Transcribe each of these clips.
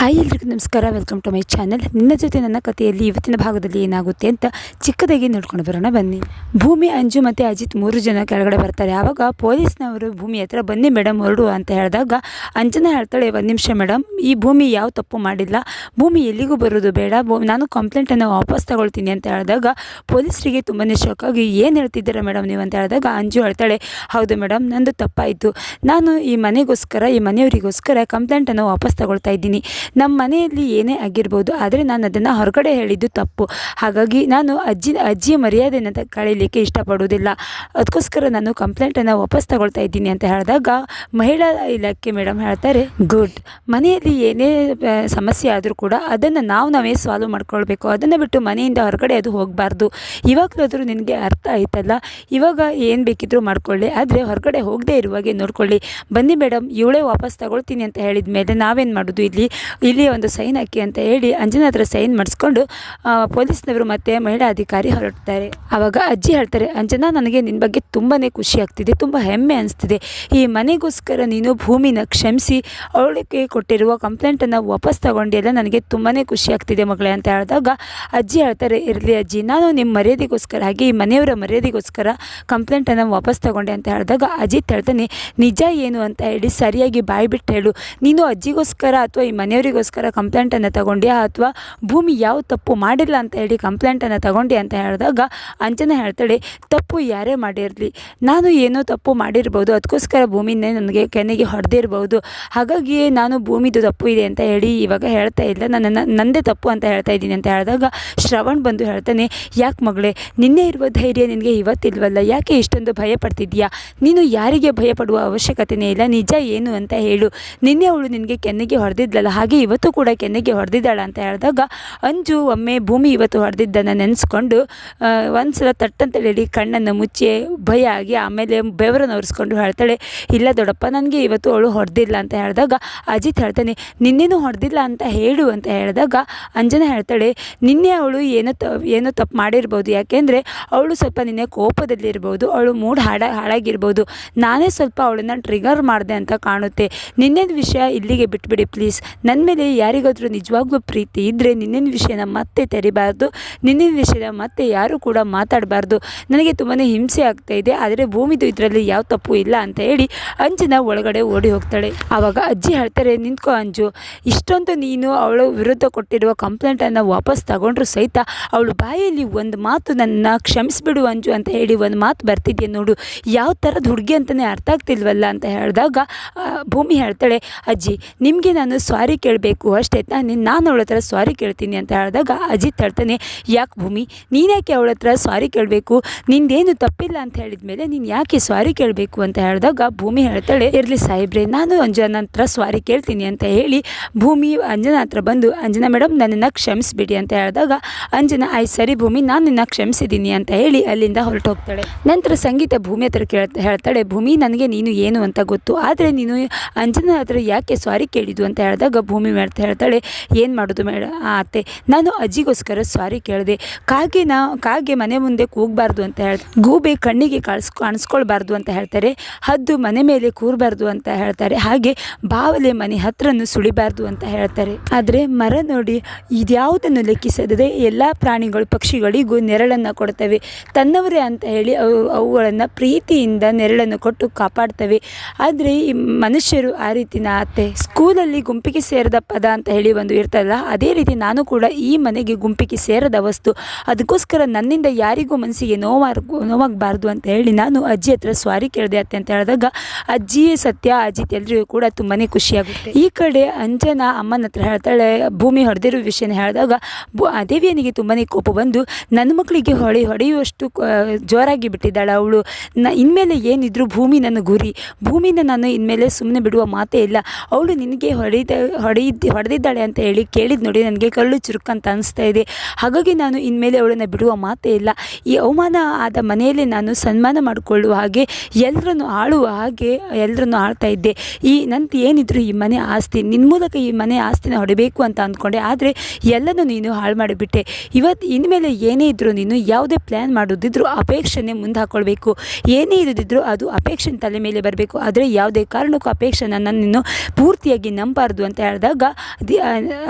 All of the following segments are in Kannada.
ಹಾಯ್ ಎಲ್ರಿಗೂ ನಮಸ್ಕಾರ. ವೆಲ್ಕಮ್ ಟು ಮೈ ಚಾನಲ್ ನಿನ್ನ ಜೊತೆ ನನ್ನ ಕಥೆಯಲ್ಲಿ ಇವತ್ತಿನ ಭಾಗದಲ್ಲಿ ಏನಾಗುತ್ತೆ ಅಂತ ಚಿಕ್ಕದಾಗಿ ನೋಡ್ಕೊಂಡು ಬರೋಣ ಬನ್ನಿ. ಭೂಮಿ, ಅಂಜು ಮತ್ತು ಅಜಿತ್ ಮೂರು ಜನ ಕೆಳಗಡೆ ಬರ್ತಾರೆ. ಆವಾಗ ಪೊಲೀಸ್ನವರು ಭೂಮಿ ಹತ್ರ ಬನ್ನಿ ಮೇಡಮ್ ಹೊರಡು ಅಂತ ಹೇಳಿದಾಗ ಅಂಜನ ಹೇಳ್ತಾಳೆ, ಒಂದು ನಿಮಿಷ ಮೇಡಮ್ ಈ ಭೂಮಿ ಯಾವ ತಪ್ಪು ಮಾಡಿಲ್ಲ. ಭೂಮಿ ಎಲ್ಲಿಗೂ ಬರೋದು ಬೇಡ. ನಾನು ಕಂಪ್ಲೇಂಟನ್ನು ವಾಪಸ್ ತಗೊಳ್ತೀನಿ ಅಂತ ಹೇಳಿದಾಗ ಪೊಲೀಸರಿಗೆ ತುಂಬಾ ಶಾಕ್ ಆಗಿ, ಏನು ಹೇಳ್ತಿದ್ದೀರಾ ಮೇಡಮ್ ನೀವು? ಅಂತ ಹೇಳಿದಾಗ ಅಂಜು ಹೇಳ್ತಾಳೆ, ಹೌದು ಮೇಡಮ್ ನಂದು ತಪ್ಪಾಯಿತು. ನಾನು ಈ ಮನೆಗೋಸ್ಕರ, ಈ ಮನೆಯವರಿಗೋಸ್ಕರ ಕಂಪ್ಲೇಂಟನ್ನು ವಾಪಸ್ ತಗೊಳ್ತಾ ಇದ್ದೀನಿ. ನಮ್ಮ ಮನೆಯಲ್ಲಿ ಏನೇ ಆಗಿರ್ಬೋದು, ಆದರೆ ನಾನು ಅದನ್ನು ಹೊರಗಡೆ ಹೇಳಿದ್ದು ತಪ್ಪು. ಹಾಗಾಗಿ ನಾನು ಅಜ್ಜಿ, ಅಜ್ಜಿಯ ಮರ್ಯಾದೆಯನ್ನು ತ- ಕಳೀಲಿಕ್ಕೆ ಇಷ್ಟಪಡೋದಿಲ್ಲ ಅದಕ್ಕೋಸ್ಕರ ನಾನು ಕಂಪ್ಲೇಂಟನ್ನು ವಾಪಸ್ ತಗೊಳ್ತಾ ಇದ್ದೀನಿ ಅಂತ ಹೇಳಿದಾಗ ಮಹಿಳಾ ಇಲಾಖೆ ಮೇಡಮ್ ಹೇಳ್ತಾರೆ, ಗುಡ್. ಮನೆಯಲ್ಲಿ ಏನೇ ಸಮಸ್ಯೆ ಆದರೂ ಕೂಡ ಅದನ್ನು ನಾವು ನಾವೇ ಸಾಲ್ವ್ ಮಾಡ್ಕೊಳ್ಬೇಕು. ಅದನ್ನು ಬಿಟ್ಟು ಮನೆಯಿಂದ ಹೊರಗಡೆ ಅದು ಹೋಗಬಾರ್ದು. ಇವಾಗಲಾದರೂ ನಿನಗೆ ಅರ್ಥ ಆಯ್ತಲ್ಲ? ಇವಾಗ ಏನು ಬೇಕಿದ್ರು ಮಾಡ್ಕೊಳ್ಳಿ. ಆದರೆ ಹೊರಗಡೆ ಹೋಗದೆ ಇರುವಾಗೆ ನೋಡ್ಕೊಳ್ಳಿ. ಬನ್ನಿ ಮೇಡಮ್ ಇವಳೇ ವಾಪಸ್ ತಗೊಳ್ತೀನಿ ಅಂತ ಹೇಳಿದ ಮೇಲೆ ನಾವೇನು ಮಾಡೋದು ಇಲ್ಲಿ? ಇಲ್ಲಿ ಒಂದು ಸೈನ್ ಹಾಕಿ ಅಂತ ಹೇಳಿ ಅಂಜನ ಹತ್ರ ಸೈನ್ ಮಾಡಿಸ್ಕೊಂಡು ಪೊಲೀಸ್ನವರು ಮತ್ತು ಮಹಿಳಾ ಅಧಿಕಾರಿ ಹೊರಡ್ತಾರೆ. ಆವಾಗ ಅಜ್ಜಿ ಹೇಳ್ತಾರೆ, ಅಂಜನಾ, ನನಗೆ ನಿನ್ನ ಬಗ್ಗೆ ತುಂಬಾ ಖುಷಿ ಆಗ್ತಿದೆ, ತುಂಬ ಹೆಮ್ಮೆ ಅನಿಸ್ತಿದೆ. ಈ ಮನೆಗೋಸ್ಕರ ನೀನು ಭೂಮಿನ ಕ್ಷಮಿಸಿ, ಅವಳಿಗೆ ಕೊಟ್ಟಿರುವ ಕಂಪ್ಲೇಂಟನ್ನು ವಾಪಸ್ ತಗೊಂಡಿಲ್ಲ ನನಗೆ ತುಂಬಾ ಖುಷಿ ಆಗ್ತಿದೆ ಮಗಳೇ ಅಂತ ಹೇಳಿದಾಗ ಅಜ್ಜಿ ಹೇಳ್ತಾರೆ, ಇರಲಿ ಅಜ್ಜಿ, ನಾನು ನಿಮ್ಮ ಮರ್ಯಾದೆಗೋಸ್ಕರ ಹಾಗೆ, ಈ ಮನೆಯವರ ಮರ್ಯಾದೆಗೋಸ್ಕರ ಕಂಪ್ಲೇಂಟನ್ನು ವಾಪಸ್ ತಗೊಂಡೆ ಅಂತ ಹೇಳಿದಾಗ ಅಜಿತ್ ಹೇಳ್ತಾನೆ, ನಿಜ ಏನು ಅಂತ ಹೇಳಿ ಸರಿಯಾಗಿ ಬಾಯಿ ಬಿಟ್ಟು ಹೇಳು. ನೀನು ಅಜ್ಜಿಗೋಸ್ಕರ ಅಥವಾ ಈ ಮನೆಯವರಿಗೋಸ್ಕರ ಕಂಪ್ಲೇಂಟನ್ನು ತಗೊಂಡ್ಯಾ ಅಥವಾ ಭೂಮಿ ಯಾವ ತಪ್ಪು ಮಾಡಿಲ್ಲ ಅಂತ ಹೇಳಿ ಕಂಪ್ಲೇಂಟನ್ನು ತಗೊಂಡೆ ಅಂತ ಹೇಳಿದಾಗ ಅಂಜನ ಹೇಳ್ತಾಳೆ, ತಪ್ಪು ಯಾರೇ ಮಾಡಿರಲಿ, ನಾನು ಏನೋ ತಪ್ಪು ಮಾಡಿರ್ಬೋದು ಅದಕ್ಕೋಸ್ಕರ ಭೂಮಿನೇ ನನಗೆ ಕೆನೆಗೆ ಹೊಡೆದಿರ್ಬೋದು, ಹಾಗಾಗಿ ನಾನು ಭೂಮಿದು ತಪ್ಪು ಇದೆ ಅಂತ ಹೇಳಿ ಇವಾಗ ಹೇಳ್ತಾ ಇಲ್ಲ ನನ್ನ ನಂದೇ ತಪ್ಪು ಅಂತ ಹೇಳ್ತಾ ಇದ್ದೀನಿ ಅಂತ ಹೇಳಿದಾಗ ಶ್ರವಣ್ ಬಂದು ಹೇಳ್ತಾನೆ, ಯಾಕೆ ಮಗಳೇ, ನಿನ್ನೆ ಇರುವ ಧೈರ್ಯ ನಿನಗೆ ಇವತ್ತಿಲ್ವಲ್ಲ, ಯಾಕೆ ಇಷ್ಟೊಂದು ಭಯ ಪಡ್ತಿದ್ಯಾ? ನೀನು ಯಾರಿಗೆ ಭಯಪಡುವ ಅವಶ್ಯಕತೆಯೇ ಇಲ್ಲ, ನಿಜ ಏನು ಅಂತ ಹೇಳು, ನಿನ್ನೆ ಅವಳು ನಿನಗೆ ಕೆನ್ನೆಗೆ ಹೊಡೆದಿದ್ಲಲ್ಲ, ಹಾಗೆ ಇವತ್ತು ಕೂಡ ಕೆನ್ನೆಗೆ ಹೊಡೆದಿದ್ದಾಳ ಅಂತ ಹೇಳಿದಾಗ, ಅಂಜು ಒಮ್ಮೆ ಭೂಮಿ ಇವತ್ತು ಹೊಡೆದಿದ್ದನ್ನು ನೆನೆಸ್ಕೊಂಡು ಒಂದು ಸಲ ತಟ್ಟಂತ ಹೇಳಿ ಕಣ್ಣನ್ನು ಮುಚ್ಚಿ ಭಯ ಆಗಿ ಆಮೇಲೆ ಬೆವರನ್ನು ಒರೆಸ್ಕೊಂಡು ಹೇಳ್ತಾಳೆ, ಇಲ್ಲ ದೊಡ್ಡಪ್ಪ, ನನಗೆ ಇವತ್ತು ಅವಳು ಹೊಡೆದಿಲ್ಲ ಅಂತ ಹೇಳಿದಾಗ, ಅಜಿತ್ ಹೇಳ್ತಾನೆ, ನಿನ್ನೇನು ಹೊಡೆದಿಲ್ಲ ಅಂತ ಹೇಳು ಅಂತ ಹೇಳಿದಾಗ, ಅಂಜನ ಹೇಳ್ತಾಳೆ, ನಿನ್ನೆ ಅವಳು ಏನೋ ತ, ಏನೋ ತಪ್ಪು ಮಾಡಿರ್ಬೋದು, ಯಾಕೆಂದರೆ ಅವಳು ಸ್ವಲ್ಪ ನಿನ್ನೆ ಕೋಪದಲ್ಲಿರ್ಬೋದು, ಅವಳು ಮೂಡ್ ಹಾಡ, ಹಾಳಾಗಿರ್ಬೋದು, ನಾನೇ ಸ್ವಲ್ಪ ಅವಳನ್ನು ಟ್ರಿಗರ್ ಮಾಡಿದೆ ಅಂತ ಕಾಣುತ್ತೆ ನಿನ್ನೆದು ವಿಷಯ ಇಲ್ಲಿಗೆ ಬಿಟ್ಬಿಡಿ ಪ್ಲೀಸ್ ನನ್ನ ಮೇಲೆ ಯಾರಿಗಾದರೂ ನಿಜವಾಗ್ಲೂ ಪ್ರೀತಿ ಇದ್ದರೆ ನಿನ್ನಿನ ವಿಷಯನ ಮತ್ತೆ ತೆರಿಬಾರ್ದು, ನಿನ್ನಿನ ವಿಷಯನ ಮತ್ತೆ ಯಾರು ಕೂಡ ಮಾತಾಡಬಾರ್ದು. ನನಗೆ ತುಂಬಾ ಹಿಂಸೆ ಆಗ್ತಾ ಇದೆ, ಆದರೆ ಭೂಮಿದು ಇದರಲ್ಲಿ ಯಾವ ತಪ್ಪು ಇಲ್ಲ ಅಂತ ಹೇಳಿ ಅಂಜನ ಒಳಗಡೆ ಓಡಿ ಹೋಗ್ತಾಳೆ. ಆವಾಗ ಅಜ್ಜಿ ಹೇಳ್ತಾರೆ, ನಿಂತ್ಕೋ ಅಂಜು. ಇಷ್ಟೊಂದು ನೀನು ಅವಳ ವಿರುದ್ಧ ಕೊಟ್ಟಿರುವ ಕಂಪ್ಲೇಂಟನ್ನು ವಾಪಸ್ ತಗೊಂಡ್ರು ಸಹಿತ ಅವಳು ಬಾಯಲ್ಲಿ ಒಂದು ಮಾತು ನನ್ನ ಕ್ಷಮಿಸ್ಬಿಡು ಅಂಜು ಅಂತ ಹೇಳಿ ಒಂದು ಮಾತು ಬರ್ತಿದ್ಯಾ ನೋಡು. ಯಾವ ಥರದ ಹುಡುಗಿ ಅಂತಲೇ ಅರ್ಥ ಆಗ್ತಿಲ್ವಲ್ಲ ಅಂತ ಹೇಳಿದಾಗ ಭೂಮಿ ಹೇಳ್ತಾಳೆ, ಅಜ್ಜಿ, ನಿಮಗೆ ನಾನು ಸಾರಿ ಕೇಳಬೇಕು ಅಷ್ಟೇ ನಾನು ನಾನು ಅವಳ ಹತ್ರ ಸಾರಿ ಕೇಳ್ತೀನಿ ಅಂತ ಹೇಳಿದಾಗ ಅಜಿತ್ ಹೇಳ್ತಾನೆ, ಯಾಕೆ ಭೂಮಿ ನೀನ್ಯಾಕೆ ಅವಳ ಹತ್ರ ಸಾರಿ ಕೇಳಬೇಕು? ನಿಂದೇನು ತಪ್ಪಿಲ್ಲ ಅಂತ ಹೇಳಿದ ಮೇಲೆ ನೀನು ಯಾಕೆ ಸಾರಿ ಕೇಳಬೇಕು? ಅಂತ ಹೇಳಿದಾಗ ಭೂಮಿ ಹೇಳ್ತಾಳೆ, ಇರಲಿ ಸಾಹೇಬ್ರೆ, ನಾನು ಅಂಜನ ಹತ್ರ ಸಾರಿ ಕೇಳ್ತೀನಿ ಅಂತ ಹೇಳಿ, ಭೂಮಿ ಅಂಜನ ಹತ್ರ ಬಂದು, ಅಂಜನಾ ಮೇಡಮ್ ನನ್ನನ್ನು ಕ್ಷಮಿಸ್ಬಿಡಿ ಅಂತ ಹೇಳಿದಾಗ ಅಂಜನ ಆಯ್ತು ಸರಿ ಭೂಮಿ, ನಾನು ನಿನ್ನ ಕ್ಷಮಿಸಿದ್ದೀನಿ ಅಂತ ಹೇಳಿ ಅಲ್ಲಿಂದ ಹೊರಟು ಹೋಗ್ತಾಳೆ ನಂತರ ಸಂಗೀತ ಭೂಮಿ ಹತ್ರ ಹೇಳ್ತಾಳೆ, ಭೂಮಿ, ನನಗೆ ನೀನು ಏನು ಅಂತ ಗೊತ್ತು, ಆದರೆ ನೀನು ಅಂಜನ ಹತ್ರ ಯಾಕೆ ಸಾರಿ ಕೇಳಿದ್ದು? ಅಂತ ಹೇಳಿದಾಗ ಭೂಮಿ ಮಾಡ್ತಾ ಹೇಳ್ತಾಳೆ, ಏನು ಮಾಡೋದು ಮೇಡ? ಆ ಅತ್ತೆ, ನಾನು ಅಜ್ಜಿಗೋಸ್ಕರ ಸಾರಿ ಕೇಳಿದೆ. ಕಾಗೆ ನಾ ಕಾಗೆ ಮನೆ ಮುಂದೆ ಕೂಗಬಾರ್ದು ಅಂತ ಹೇಳ್, ಗೂಬೆ ಕಣ್ಣಿಗೆ ಕಾಣಿಸ್ ಕಾಣಿಸ್ಕೊಳ್ಬಾರ್ದು ಅಂತ ಹೇಳ್ತಾರೆ, ಹದ್ದು ಮನೆ ಮೇಲೆ ಕೂರಬಾರ್ದು ಅಂತ ಹೇಳ್ತಾರೆ, ಹಾಗೆ ಬಾವಲೆ ಮನೆ ಹತ್ರನು ಸುಳಿಬಾರ್ದು ಅಂತ ಹೇಳ್ತಾರೆ. ಆದರೆ ಮರ ನೋಡಿ ಇದ್ಯಾವುದನ್ನು ಲೆಕ್ಕಿಸದೆ ಎಲ್ಲ ಪ್ರಾಣಿಗಳು ಪಕ್ಷಿಗಳಿಗೂ ನೆರಳನ್ನು ಕೊಡ್ತವೆ. ತನ್ನವರೇ ಅಂತ ಹೇಳಿ ಅವು, ಅವುಗಳನ್ನು ಪ್ರೀತಿಯಿಂದ ನೆರಳನ್ನು ಕೊಟ್ಟು ಕಾಪಾಡ್ತವೆ. ಆದರೆ ಮನುಷ್ಯರು ಆ ರೀತಿನ ಅತ್ತೆ. ಸ್ಕೂಲಲ್ಲಿ ಗುಂಪಿಗೆ ಸೇರದ ಪದ ಅಂತ ಹೇಳಿ ಒಂದು ಇರ್ತಲ್ಲ ಅದೇ ರೀತಿ ನಾನು ಕೂಡ ಈ ಮನೆಗೆ ಗುಂಪಿಗೆ ಸೇರದ ವಸ್ತು. ಅದಕ್ಕೋಸ್ಕರ ನನ್ನಿಂದ ಯಾರಿಗೂ ಮನಸ್ಸಿಗೆ ನೋವಾರ್, ನೋವಾಗಬಾರ್ದು ಅಂತ ಹೇಳಿ ನಾನು ಅಜ್ಜಿ ಹತ್ರ ಸ್ವಾರಿ ಕೇಳಿದೆ ಅತ್ತೆ ಅಂತ ಹೇಳಿದಾಗ, ಅಜ್ಜಿಯೇ ಸತ್ಯ, ಅಜ್ಜಿ ಎಲ್ಲರಿಗೂ ಕೂಡ ತುಂಬಾ ಖುಷಿಯಾಗುತ್ತೆ. ಈ ಕಡೆ ಅಂಜನ ಅಮ್ಮನ ಹತ್ರ ಹೇಳ್ತಾಳೆ, ಭೂಮಿ ಹೊಡೆದಿರೋ ವಿಷಯನ ಹೇಳಿದಾಗ, ಬು ದೇವಿಯನಿಗೆ ತುಂಬಾ ಕೋಪ ಬಂದು ನನ್ನ ಮಕ್ಕಳಿಗೆ ಹೊಳೆ, ಹೊಡೆಯುವಷ್ಟು ಜೋರಾಗಿ ಬಿಟ್ಟಿದ್ದಾಳೆ ಅವಳು. ನ, ಇನ್ಮೇಲೆ ಏನಿದ್ರು ಭೂಮಿ ನನ್ನ ಗುರಿ. ಭೂಮಿನ ನಾನು ಇನ್ಮೇಲೆ ಸುಮ್ಮನೆ ಬಿಡುವ ಮಾತೇ ಇಲ್ಲ. ಅವಳು ನಿನಗೆ ಹೊಡೆದ ಹೊಡೆಯಿದ್ದ ಹೊಡೆದಿದ್ದಾಳೆ ಅಂತ ಹೇಳಿ ಕೇಳಿದ ನೋಡಿ ನನಗೆ ಕಳ್ಳು ಚುರುಕಂತ ಅನಿಸ್ತಾ ಇದೆ. ಹಾಗಾಗಿ ನಾನು ಇನ್ಮೇಲೆ ಅವಳನ್ನು ಬಿಡುವ ಮಾತೇ ಇಲ್ಲ. ಈ ಅವಮಾನ ಆದ ಮನೆಯಲ್ಲಿ ನಾನು ಸನ್ಮಾನ ಮಾಡಿಕೊಳ್ಳುವ ಹಾಗೆ ಎಲ್ಲರನ್ನು ಆಳುವ ಹಾಗೆ ಎಲ್ಲರನ್ನು ಆಳ್ತಾ ಇದ್ದೆ. ಈ ನಂತ ಏನಿದ್ರು ಈ ಮನೆ ಆಸ್ತಿ ನಿನ್ನ ಮೂಲಕ ಈ ಮನೆ ಆಸ್ತಿನ ಹೊಡಿಬೇಕು ಅಂತ ಅಂದ್ಕೊಂಡೆ. ಆದರೆ ಎಲ್ಲನೂ ನೀನು ಹಾಳು ಮಾಡಿಬಿಟ್ಟೆ. ಇವತ್ತು ಇನ್ಮೇಲೆ ಏನೇ ಇದ್ದರೂ ನೀನು ಯಾವುದೇ ಪ್ಲ್ಯಾನ್ ಮಾಡೋದಿದ್ರು ಅಪೇಕ್ಷೆನೇ ಮುಂದೆ ಹಾಕ್ಕೊಳ್ಬೇಕು ಏನೇ ಇರೋದಿದ್ರೂ ಅದು ಅಪೇಕ್ಷೆ ತಲೆ ಮೇಲೆ ಬರಬೇಕು. ಆದರೆ ಯಾವುದೇ ಕಾರಣಕ್ಕೂ ಅಪೇಕ್ಷೆನ ನಾನು ನೀನು ಪೂರ್ತಿಯಾಗಿ ನಂಬಾರ್ದು ಅಂತ ಹೇಳಿದಾಗ ಕೇಳಿದಾಗ ದಿ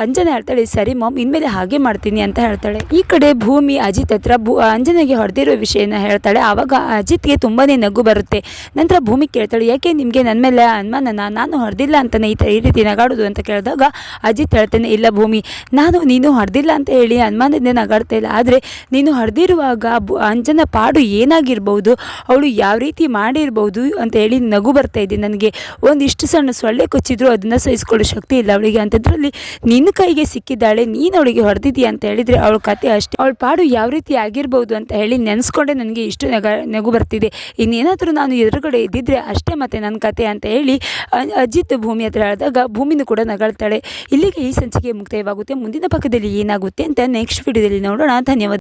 ಅಂಜನ ಹೇಳ್ತಾಳೆ, ಸರಿ ಮಾಮ್, ಇನ್ಮೇಲೆ ಹಾಗೆ ಮಾಡ್ತೀನಿ ಅಂತ ಹೇಳ್ತಾಳೆ. ಈ ಕಡೆ ಭೂಮಿ ಅಜಿತ್ ಹತ್ರ ಭೂ ಅಂಜನೆಗೆ ಹೊಡೆದಿರೋ ವಿಷಯನ ಹೇಳ್ತಾಳೆ. ಆವಾಗ ಅಜಿತ್ಗೆ ತುಂಬಾ ನಗು ಬರುತ್ತೆ. ನಂತರ ಭೂಮಿ ಕೇಳ್ತಾಳೆ, ಯಾಕೆ ನಿಮಗೆ ನನ್ನ ಮೇಲೆ ಅನುಮಾನನ? ನಾನು ಹೊಡೆದಿಲ್ಲ ಅಂತಾನೆ ಈ ಈ ರೀತಿ ನಗಾಡೋದು ಅಂತ ಕೇಳಿದಾಗ ಅಜಿತ್ ಹೇಳ್ತಾನೆ, ಇಲ್ಲ ಭೂಮಿ, ನಾನು, ನೀನು ಹೊಡೆದಿಲ್ಲ ಅಂತ ಹೇಳಿ ಅನುಮಾನದಿಂದ ನಗಾಡ್ತಾ ಇಲ್ಲ. ಆದರೆ ನೀನು ಹೊಡೆದಿರುವಾಗ ಅಂಜನ ಪಾಡು ಏನಾಗಿರ್ಬೋದು? ಅವಳು ಯಾವ ರೀತಿ ಮಾಡಿರ್ಬೋದು? ಅಂತ ಹೇಳಿ ನಗು ಬರ್ತಾ ಇದೆ ನನಗೆ. ಒಂದಿಷ್ಟು ಸಣ್ಣ ಸೊಳ್ಳೆ ಕೊಚ್ಚಿದ್ರು ಅದನ್ನು ಸಹಿಸ್ಕೊಳ್ಳೋ ಶಕ್ತಿ ಇಲ್ಲ ಅವಳಿಗೆ. ಅಂಥದ್ರಲ್ಲಿ ನಿನ್ನ ಕೈಗೆ ಸಿಕ್ಕಿದ್ದಾಳೆ, ನೀನು ಅವಳಿಗೆ ಹೊಡೆದಿದ್ದೀಯ ಅಂತ ಹೇಳಿದರೆ, ಅವಳ ಕತೆ ಅಷ್ಟೇ. ಅವಳ ಪಾಡು ಯಾವ ರೀತಿ ಆಗಿರ್ಬೋದು ಅಂತ ಹೇಳಿ ನೆನೆಸ್ಕೊಂಡೆ, ನನಗೆ ಇಷ್ಟು ನಗ, ನಗು ಬರ್ತಿದೆ. ಇನ್ನೇನಾದರೂ ನಾನು ಎದುರುಗಡೆ ಇದ್ದಿದ್ರೆ ಅಷ್ಟೇ ಮತ್ತೆ ನನ್ನ ಕತೆ ಅಂತ ಹೇಳಿ ಅಜಿತ್ ಭೂಮಿ ಹತ್ರ ಹೇಳಿದಾಗ ಭೂಮಿನೂ ಕೂಡ ನಗಳ್ತಾಳೆ. ಇಲ್ಲಿಗೆ ಈ ಸಂಚಿಕೆ ಮುಕ್ತಾಯವಾಗುತ್ತೆ. ಮುಂದಿನ ಪಕ್ಕದಲ್ಲಿ ಏನಾಗುತ್ತೆ ಅಂತ ನೆಕ್ಸ್ಟ್ ವಿಡಿಯೋದಲ್ಲಿ ನೋಡೋಣ. ಧನ್ಯವಾದ.